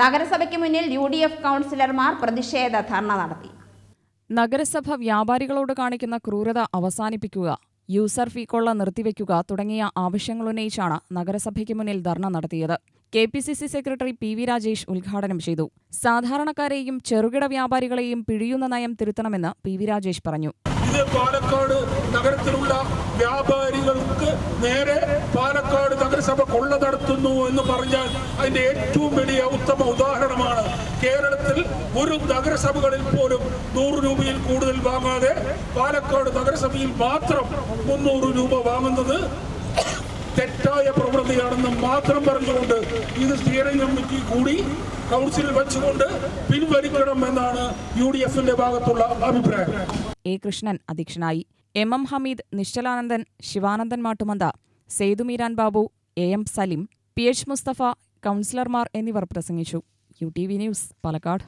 നഗരസഭയ്ക്ക് മുന്നിൽ U D F കൗൺസിലർമാർ പ്രതിഷേധ ധർണ നടത്തി. നഗരസഭ വ്യാപാരികളോട് കാണിക്കുന്ന ക്രൂരത അവസാനിപ്പിക്കുക യൂസർ ഫീ കൊള്ള നിർത്തിവെക്കുക തുടങ്ങിയ ആവശ്യങ്ങളുന്നയിച്ചാണ് നഗരസഭയ്ക്ക് മുന്നിൽ ധർണ നടത്തിയത്. K P C C secretary P V Rajesh ഉദ്ഘാടനം ചെയ്തു. സാധാരണക്കാരെയും ചെറുകിട വ്യാപാരികളെയും പിഴിയുന്ന നയം തിരുത്തണമെന്ന് പി വി രാജേഷ് പറഞ്ഞു. ഇത് പാലക്കാട് നഗരത്തിലുള്ള വ്യാപാരികൾക്ക് നേരെ പാലക്കാട് നഗരസഭ കൊള്ള നടത്തുന്നു എന്ന് പറഞ്ഞാൽ അതിന്റെ ഏറ്റവും വലിയ ഉത്തമ ഉദാഹരണമാണ് കേരളത്തിൽ ഒരു നഗരസഭകളിൽ പോലും നൂറ് രൂപയിൽ കൂടുതൽ വാങ്ങാതെ പാലക്കാട് നഗരസഭയിൽ മാത്രം മുന്നൂറ് രൂപ വാങ്ങുന്നത് തെറ്റായ പ്രവൃത്തിയാണെന്ന് മാത്രം പറഞ്ഞുകൊണ്ട് ഇത് സ്റ്റിയറിംഗ് കമ്മിറ്റി കൂടി കൗൺസിലിൽ വെച്ചുകൊണ്ട് പിൻവലിക്കണം എന്നാണ് യു ഡി എഫിന്റെ ഭാഗത്തുള്ള അഭിപ്രായം. എ കൃഷ്ണൻ അധ്യക്ഷനായി. M M Hameed Nishchalanandan Sivanandan Mattumantha. Sethumeeran Babu A M Salim P H Mustafa കൗൺസിലർമാർ എന്നിവർ പ്രസംഗിച്ചു. U T V news Palakkad.